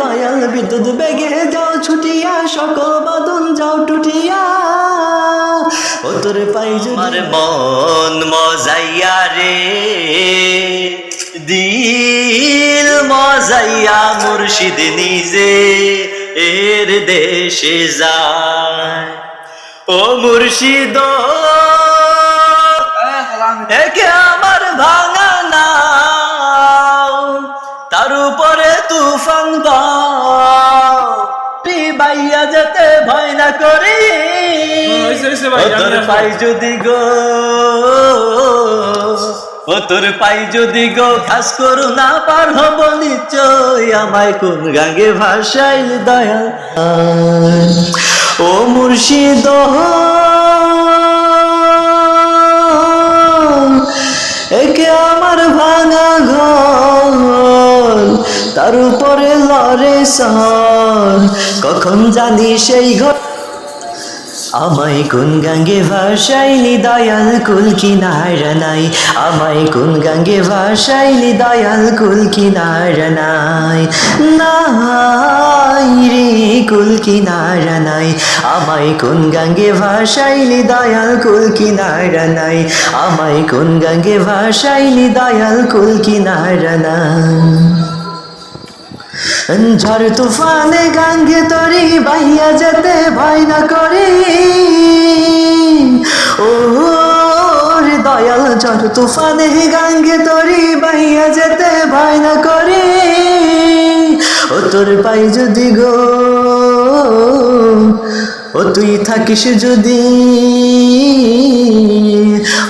দয়াল বিদ্যুৎ বেগে যাও ছুটিয়া সকল বাদন যাও টুটিয়া। ও তোর পাই আমার মন মজাইয়া রে দিল মজাইয়া মুর্শিদ নিজে এর দেশে যায়। ও মুর্শিদ একে তোর পাই যদি গো ও তোর পাই যদি গো খাস করু না পার হব নিশ্চয় আমায় কোন গাঙ্গে ভাষাই দয়া ও মুর্শিদ একে আমার ভাঙা ঘর তার উপরে লড়ে সর। কখন জানি সেই ঘর আমায় কোন গাঙ্গে ভাষাইলি দয়াল কুল কিনারা নাই? আমায় কোন গাঙ্গে ভাষাইলি দয়াল কুল কিনারা নাই? নাই রে কুল কিনারা নাই। আমায় কোন গাঙ্গে ভাষাইলি দয়াল কুল কিনারা নাই? আমায় কোন গাঙ্গে ভাষাইলি দয়াল কুল কিনারা নাই? ঝড় তুফানে গাঙ্গে তরি, বাইয়া যেতে ভয় না করে। ও দয়াল ঝড় তুফানে গাঙ্গে তরি, বাইয়া যেতে ভয় না করে। ও তোর পাই যদি গো, ও তুই থাকিস যদি।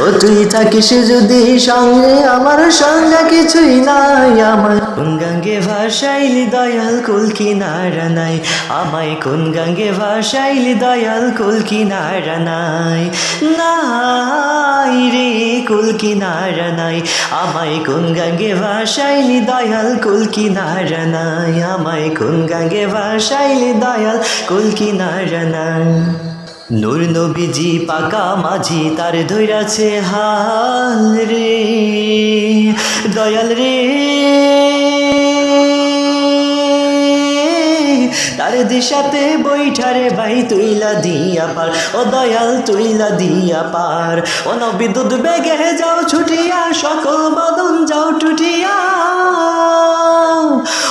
ও তুই থাকিস যদি সঙ্গে, আমার সঙ্গে কিছুই নাই। আমার কোন গাঙ্গে ভাষাইলি দয়াল কুল কিনারা নাই। আমায় কোন গাঙ্গে ভাষাইলি দয়াল কুল কিনারা নাই। নাই রে কুল কিনারা নাই। আমায় কোন গাঙ্গে ভাষাইলি দয়াল কুল কিনারা নাই। আমায় কোন গাঙ্গে ভাষাইলি দয়াল কুল কিনারা নাই। নূর নবীজি পাকা মাঝি, তার ধৈরাছে হাল রে। দয়াল রে। তার দিশাতে বৈঠারে ভাই, তুইলা দিয়া পার। ও দয়াল, তুইলা দিয়া পার। ও নবী, দুধ বেগে যাও, ছুটিয়া, সকল বাদন যাও, টুটিয়া।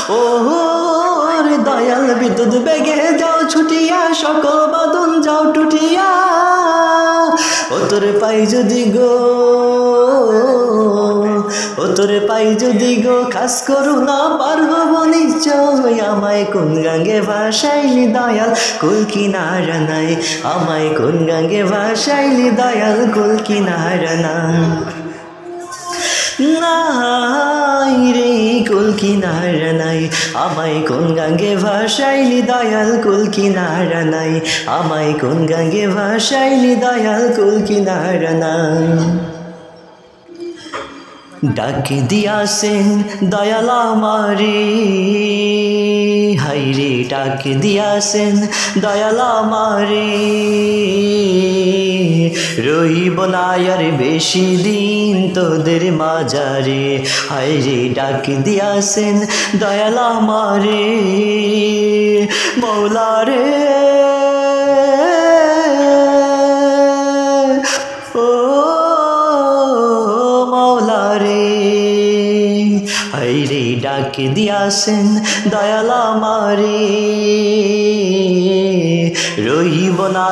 ও দয়াল, বিদ্যুৎ বেগে যাও, ছুটিয়া, সকল তোর পাই যদি গো, ও তোর পাই যদি গো, খাস করু না পার হব নিশ্চয় আমায় কোন গাঙ্গে ভাষাইলি দয়াল, কুল কিনারা নাই। আমায় কোন গাঙ্গে ভাষাইলি দয়াল, কুল কিনারা নাই রে, কুল কিনারা নাই। আমায় কোন গাঙ্গে ভাষাইলি দয়াল কুল কিনারা নাই? আমায় কোন গাঙ্গে ভাষাইলি দয়াল কুল কিনারা নাই? ডাক দিয়াছেন দয়াল আমারে। হাইরে ডাক দিয়াছেন দয়াল আমারে। রইব না বেশি দিন তোদের মাজারে। হাইরে ডাক দিয়াছেন দয়াল আমারে। মৌলারে। ও মৌলা রে হাইরে ডাক দিয়াছেন দয়ালা মারে রইব না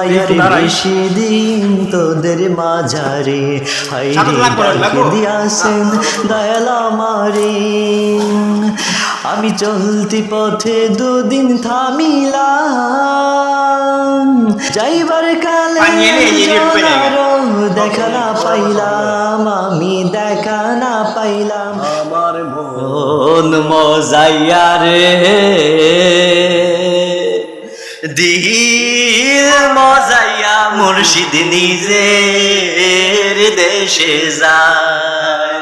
বেশি দিন তোদের মাঝারে লাগবো। দিয়াছেন দয়ালা মারে আমি চলতি পথে দুদিন থামিলাম যাইবার কালে দেখা না পাইলাম আমি দেখা না পাইলাম। আমার মন মজাইয়া রে। দিল মজাইয়া মুর্শিদ নিজের দেশে যায়।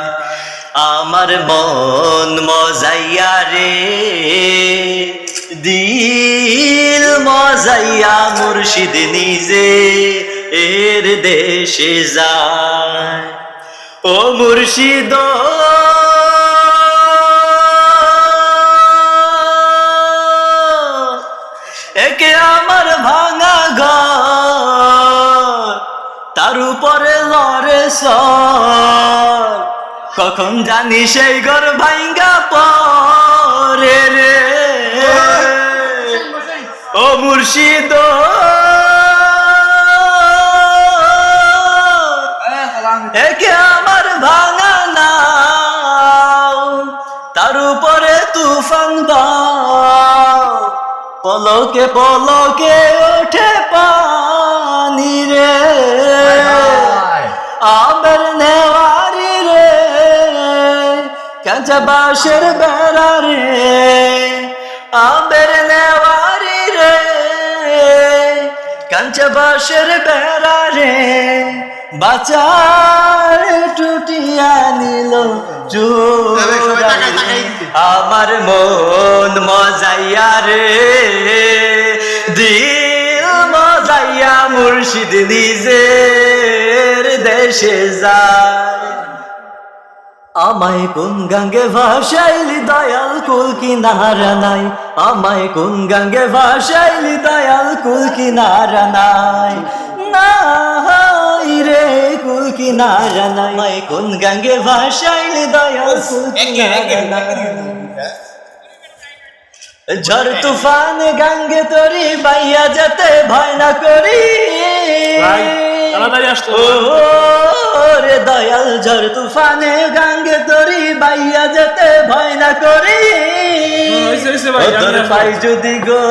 আমার মন মজাইয়া রে, দিল মজাইয়া মুর্শিদ নিজে এর দেশে যায়। ও মুর্শিদ আমার ভাঙা গ তার উপরে লড়ে স কখন জানি সেই ঘর ভাইঙ্গা পরে রে। ও মুর্শিদ। একে পলকে পলকে ওঠে পানি রে। আবার নেওয়ারি রে কাঁচা বাঁশের বেড়া রে। আবার নেওয়ারি বাঁশের বেড়া রে বাচার টুটিয়া নিল আমার মন মজাইয়া রে। দিল মজাইয়া মুর্শিদ নিজের দেশে যায়। আমায় কোন গাঙ্গে ভাসাইলি দয়াল কুল কিনারা নাই? আমায় কোন গাঙ্গে ভাসাইলি দয়াল কুল কিনারা নাই? নাই রে কুল কিনারা নাই। আমায় কোন গাঙ্গে ভাসাইলি দয়াল কুল কিনারা নাই? ঝড় তুফান গাঙ্গে তরি বাইয়া যেতে ভয় না করি। ভাই, তাড়াতাড়ি আসতে ও রে দয়াল ঝড় তুফানে গাঙ্গে তরি বাইয়া যেতে ভয় না করি। তোর। পাই যদি গো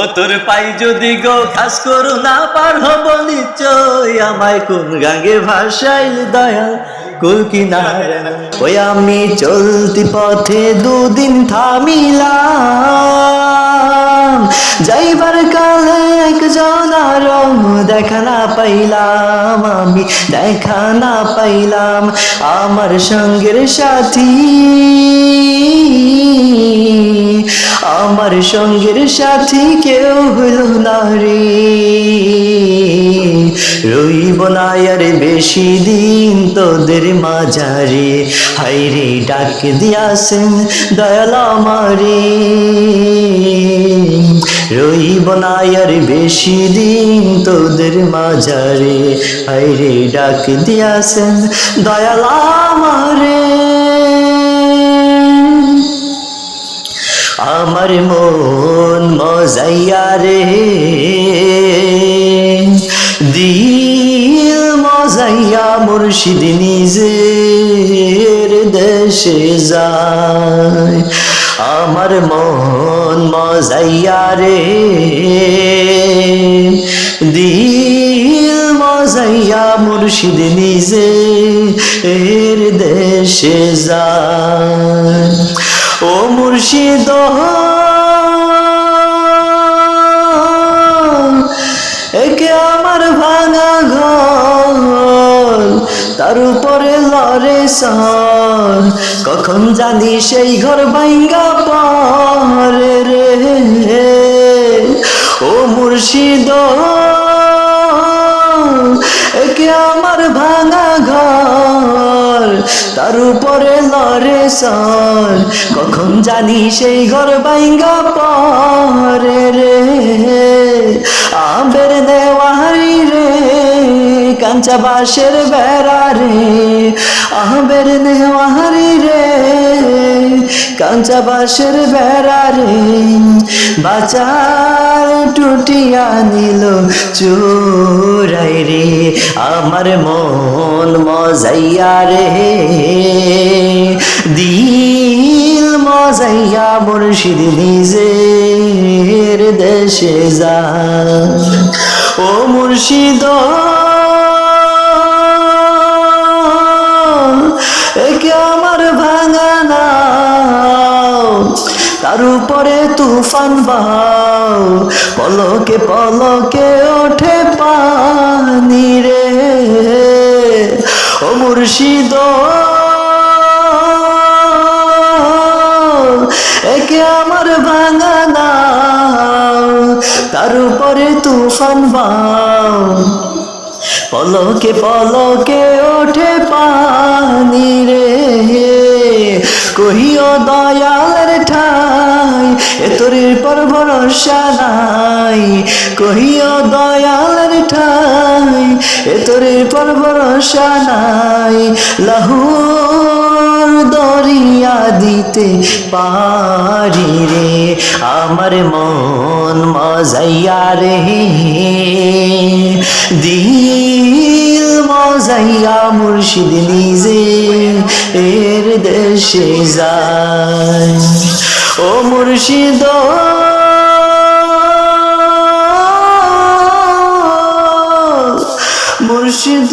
ও তোর পাই যদি গো খাস করু না পার হব নিশ্চয়। আমায় কোন গাঙ্গে ভাসাইল দয়াল কুল কিনারে ওই আমি চলতি পথে দুদিন থামিলাম। যাইবার কালে এক জনার দেখা না পাইলাম আমি, দেখা না পাইলাম আমার সঙ্গের সাথী। আমার সঙ্গের সাথী কেউ হইল না রে। রইব না আর বেশি দিন তোদের মাঝারে। হাইরে ডাক দিয়াছেন দয়াল আমারে। রইব না আর বেশি দিন তোদের মাঝারে। হাইরে ডাক দিয়াছেন দয়াল আমারে। আমার মন মজাইয়া রে। মুর্শিদ নিজের দেশে যায়। আমার মন মজাইয়া রে, দিল মজাইয়া মুর্শিদ নিজে এর দেশে যায়। ও মুর্শিদ তার উপরে লরে সর। কখন জানি সেই ঘর ভাঙ্গা পরে রে। ও মুর্শিদ, একে আমার ভাঙা ঘর। তার উপরে লরে সর। কখন জানি সেই ঘর বাইঙ্গা পরে রে। কাঞ্চা বাঁশের বেড়া রে আবের নেওয়ারি রে। কাঞ্চা বাঁশের বেড়া রে, বাচার টুটিয়া নিল চোরাই রে। আমার মন মজাইয়া রে। দিল মজাইয়া মুর্শিদ নিজের দেশে যা। ও মুর্শিদ তার উপরে তুফান বাও, পলকে পলকে ওঠে পানি রে। ও মুর্শিদ, একে আমার ভাঙা নাও, তার উপরে তুফান বাও। পলকে পলকে ওঠে পানি রে। কহিও দয়ালের ঠাই এতরের পর ভরসা নাই। কহিও দয়ালের ঠাই এতরের পর ভরসা নাই। লাহুর দরিয়া দিতে পারি রে, আমার মন মজাইয়া রে। দিল মজাইয়া মুর্শিদ নিজে এর দেশে যায়। ও মুর্শিদ। মুর্শিদ।